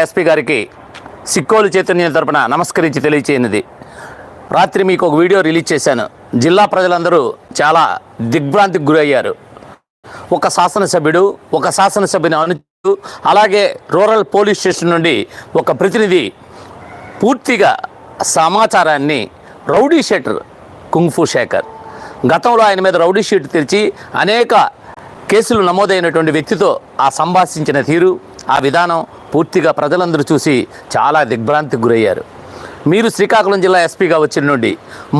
SP గారికి సిక్కోలు చైతన్యం తరపున నమస్కరించి తెలియచేయనిది. రాత్రి మీకు ఒక వీడియో రిలీజ్ చేశాను. జిల్లా ప్రజలందరూ చాలా దిగ్భ్రాంతికి గురయ్యారు. ఒక శాసనసభ్యుడు ఒక శాసనసభ్యుని అనుచరుడు అలాగే రూరల్ పోలీస్ స్టేషన్ నుండి ఒక ప్రతినిధి పూర్తిగా సమాచారాన్ని రౌడీ షేటర్ కుంగ్ఫూ శేఖర్. గతంలో ఆయన మీద రౌడీ షీట్ తెరిచి అనేక కేసులు నమోదైనటువంటి వ్యక్తితో ఆ సంభాషించిన తీరు ఆ విధానం పూర్తిగా ప్రజలందరూ చూసి చాలా దిగ్భ్రాంతికి గురయ్యారు. మీరు శ్రీకాకుళం జిల్లా ఎస్పీగా వచ్చిన నుండి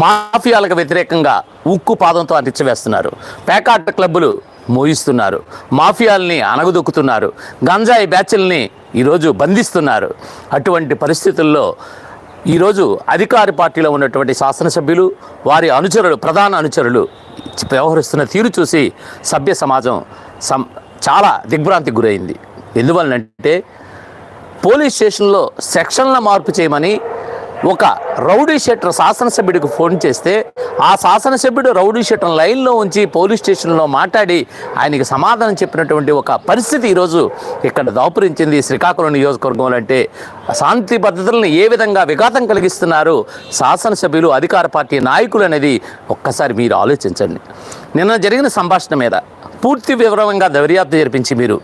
మాఫియాలకు వ్యతిరేకంగా ఉక్కు పాదంతో అంటించవేస్తున్నారు పేకాట క్లబ్బులు మోయిస్తున్నారు. మాఫియాల్ని అనగదొక్కుతున్నారు గంజాయి బ్యాచ్ల్ని ఈరోజు బంధిస్తున్నారు. అటువంటి పరిస్థితుల్లో ఈరోజు అధికార పార్టీలో ఉన్నటువంటి శాసనసభ్యులు వారి అనుచరులు ప్రధాన అనుచరులు వ్యవహరిస్తున్న తీరు చూసి సభ్య సమాజం సం చాలా దిగ్భ్రాంతికి గురైంది. ఎందువల్లంటే పోలీస్ స్టేషన్లో సెక్షన్ల మార్పు చేయమని ఒక రౌడీ షెటర్ శాసనసభ్యుడికి ఫోన్ చేస్తే ఆ శాసనసభ్యుడు రౌడీ షెటర్ లైన్లో ఉంచి పోలీస్ స్టేషన్లో మాట్లాడి ఆయనకి సమాధానం చెప్పినటువంటి ఒక పరిస్థితి ఈరోజు ఇక్కడ దాపురించింది శ్రీకాకుళం నియోజకవర్గంలో అంటే శాంతి భద్రతలను ఏ విధంగా విఘాతం కలిగిస్తున్నారు శాసనసభ్యులు అధికార పార్టీ నాయకులు అనేది ఒక్కసారి మీరు ఆలోచించండి. నిన్న జరిగిన సంభాషణ మీద పూర్తి వివరంగా దర్యాప్తు జరిపించి మీరు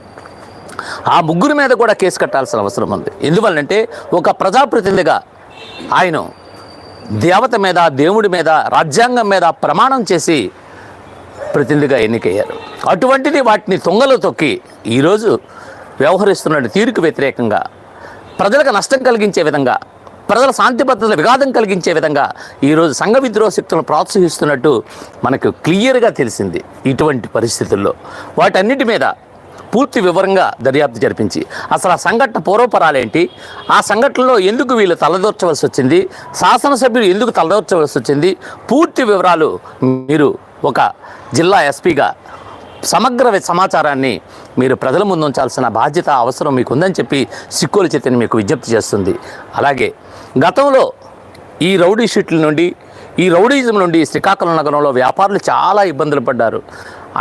ఆ ముగ్గురు మీద కూడా కేసు కట్టాల్సిన అవసరం ఉంది. ఎందువల్లంటే ఒక ప్రజాప్రతినిధిగా ఆయన దేవత మీద దేవుడి మీద రాజ్యాంగం మీద ప్రమాణం చేసి ప్రతినిధిగా ఎన్నికయ్యారు. అటువంటిది వాటిని తొంగలో తొక్కి ఈరోజు వ్యవహరిస్తున్న తీరుకు వ్యతిరేకంగా ప్రజలకు నష్టం కలిగించే విధంగా ప్రజల శాంతి భద్రతల విఘాతం కలిగించే విధంగా ఈరోజు సంఘ విద్రోహ శక్తులను ప్రోత్సహిస్తున్నట్టు మనకు క్లియర్గా తెలిసింది ఇటువంటి పరిస్థితుల్లో. వాటన్నిటి మీద పూర్తి వివరంగా దర్యాప్తు జరిపించి అసలు ఆ సంఘటన పూర్వపరాలేంటి? ఆ సంఘటనలో ఎందుకు వీళ్ళు తలదూర్చవలసి వచ్చింది? శాసనసభ్యులు ఎందుకు తలదూర్చవలసి వచ్చింది? పూర్తి వివరాలు మీరు ఒక జిల్లా ఎస్పీగా సమగ్ర సమాచారాన్ని మీరు ప్రజల ముందు ఉంచాల్సిన బాధ్యత అవసరం మీకు ఉందని చెప్పి సిక్కుల చేతిని మీకు విజ్ఞప్తి చేస్తుంది. అలాగే గతంలో ఈ రౌడీ షీట్ల నుండి ఈ రౌడీజం నుండి శ్రీకాకుళం నగరంలో వ్యాపారులు చాలా ఇబ్బందులు పడ్డారు.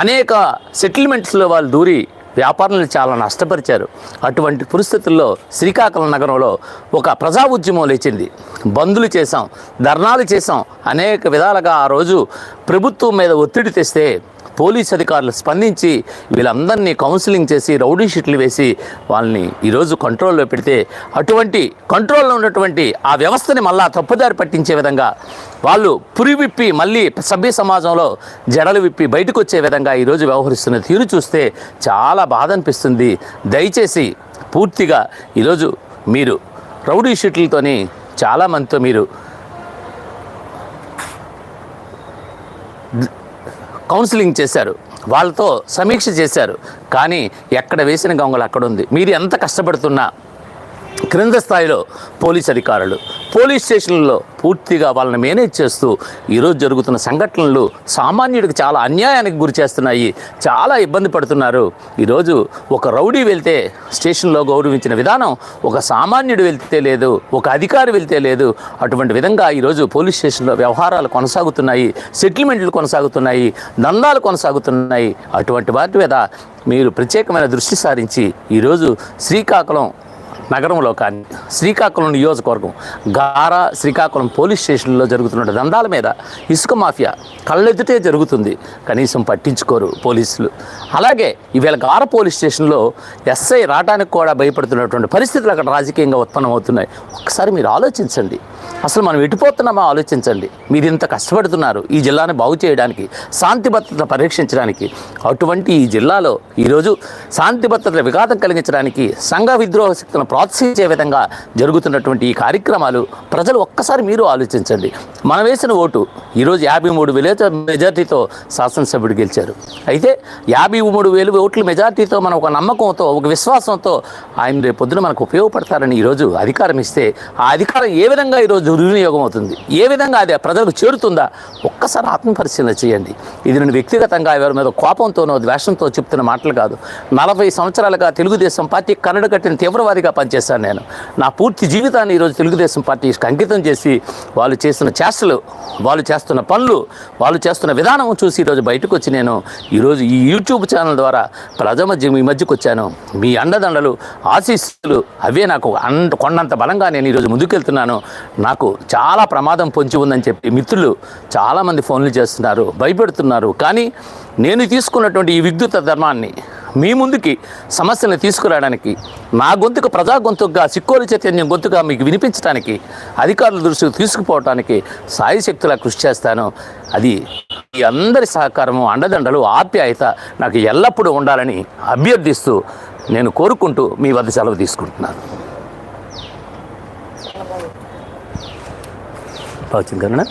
అనేక సెటిల్మెంట్స్లో వాళ్ళు దూరి వ్యాపారాలు చాలా నష్టపరిచారు. అటువంటి పరిస్థితుల్లో శ్రీకాకుళం నగరంలో ఒక ప్రజా ఉద్యమం లేచింది. బందులు చేశాం ధర్నాలు చేశాం. అనేక విధాలుగా ఆ రోజు ప్రభుత్వం మీద ఒత్తిడి తెస్తే పోలీస్ అధికారులు స్పందించి వీళ్ళందరినీ కౌన్సిలింగ్ చేసి రౌడీ షీట్లు వేసి వాళ్ళని ఈరోజు కంట్రోల్లో పెడితే అటువంటి కంట్రోల్లో ఉన్నటువంటి ఆ వ్యవస్థని మళ్ళా తప్పుదారి పట్టించే విధంగా వాళ్ళు పురి విప్పి మళ్ళీ సభ్య సమాజంలో జడలు విప్పి బయటకు వచ్చే విధంగా ఈరోజు వ్యవహరిస్తున్న తీరు చూస్తే చాలా బాధ అనిపిస్తుంది దయచేసి పూర్తిగా ఈరోజు మీరు రౌడీ షీట్లతోని చాలామందితో మీరు కౌన్సిలింగ్ చేశారు. వాళ్ళతో సమీక్ష చేశారు. కానీ ఎక్కడ వేసిన గొంగలు అక్కడ ఉంది మీరు ఎంత కష్టపడుతున్నా క్రింద స్థాయిలో పోలీస్ అధికారులు పోలీస్ స్టేషన్లలో పూర్తిగా వాళ్ళని మేనేజ్ చేస్తూ ఈరోజు జరుగుతున్న సంఘటనలు సామాన్యుడికి చాలా అన్యాయానికి గురి చేస్తున్నాయి చాలా ఇబ్బంది పడుతున్నారు. ఈరోజు ఒక రౌడీ వెళ్తే స్టేషన్లో గౌరవించిన విధానం ఒక సామాన్యుడు వెళ్తే లేదు ఒక అధికారి వెళ్తే లేదు. అటువంటి విధంగా ఈరోజు పోలీస్ స్టేషన్లో వ్యవహారాలు కొనసాగుతున్నాయి సెటిల్మెంట్లు కొనసాగుతున్నాయి దందాలు కొనసాగుతున్నాయి. అటువంటి వాటి మీద మీరు ప్రత్యేకమైన దృష్టి సారించి ఈరోజు శ్రీకాకుళం నగరంలో కానీ శ్రీకాకుళం నియోజకవర్గం గారా శ్రీకాకుళం పోలీస్ స్టేషన్లో జరుగుతున్న దందాల మీద ఇసుక మాఫియా కళ్ళెదుటే జరుగుతుంది. కనీసం పట్టించుకోరు పోలీసులు. అలాగే ఈవేళ గార పోలీస్ స్టేషన్లో ఎస్ఐ రావడానికి కూడా భయపడుతున్నటువంటి పరిస్థితులు అక్కడ రాజకీయంగా ఉత్పన్నమవుతున్నాయి. ఒకసారి మీరు ఆలోచించండి. అసలు మనం ఎటుపోతున్నామో ఆలోచించండి. మీరు ఇంత కష్టపడుతున్నారు ఈ జిల్లాను బాగు చేయడానికి శాంతి భద్రత పరీక్షించడానికి అటువంటి ఈ జిల్లాలో ఈరోజు శాంతి భద్రత విఘాతం కలిగించడానికి సంఘ విద్రోహ శక్తులను ప్రోత్సహించే విధంగా జరుగుతున్నటువంటి ఈ కార్యక్రమాలు ప్రజలు ఒక్కసారి మీరు ఆలోచించండి. మనం వేసిన ఓటు ఈరోజు యాభై మూడు వేల మెజార్టీతో శాసనసభ్యుడు గెలిచారు. అయితే యాభై మూడు వేలు ఓట్ల మెజార్టీతో మనం ఒక నమ్మకంతో ఒక విశ్వాసంతో ఆయన రేపు పొద్దున మనకు ఉపయోగపడతారని ఈరోజు అధికారం ఇస్తే ఆ అధికారం ఏ విధంగా ఈరోజు దుర్వినియోగం అవుతుంది? ఏ విధంగా అది ప్రజలకు చేరుతుందా? ఒక్కసారి ఆత్మపరిశీలన చేయండి. ఇది నేను వ్యక్తిగతంగా ఎవరి మీద కోపంతోనో ద్వేషంతో చెప్తున్న మాటలు కాదు. నలభై సంవత్సరాలుగా తెలుగుదేశం పార్టీ కన్నడ కట్టిన తీవ్రవాదిగా చేశాను నేను. నా పూర్తి జీవితాన్ని ఈరోజు తెలుగుదేశం పార్టీకి అంకితం చేసి వాళ్ళు చేస్తున్న చేష్టలు వాళ్ళు చేస్తున్న పనులు వాళ్ళు చేస్తున్న విధానం చూసి ఈరోజు బయటకు వచ్చి నేను ఈరోజు ఈ యూట్యూబ్ ఛానల్ ద్వారా ప్రజల మధ్య మీ మధ్యకు వచ్చాను. మీ అండదండలు ఆశీస్సులు అవే నాకు అంత కొండంత బలంగా నేను ఈరోజు ముందుకెళ్తున్నాను. నాకు చాలా ప్రమాదం పొంచి ఉందని చెప్పి మిత్రులు చాలామంది ఫోన్లు చేస్తున్నారు భయపెడుతున్నారు. కానీ నేను తీసుకున్నటువంటి ఈ విద్యుత్ ధర్మాన్ని మీ ముందుకి సమస్యలను తీసుకురావడానికి నా గొంతుకు ప్రజా గొంతుగా సిక్కోలు చైతన్యం గొంతుగా మీకు వినిపించడానికి అధికారుల దృష్టికి తీసుకుపోవటానికి సాయి శక్తులా కృషి చేస్తాను. అది ఈ అందరి సహకారము అండదండలు ఆప్యాయత నాకు ఎల్లప్పుడూ ఉండాలని అభ్యర్థిస్తూ నేను కోరుకుంటూ మీ వద్ద సెలవు తీసుకుంటున్నాను. వచ్చింది కదా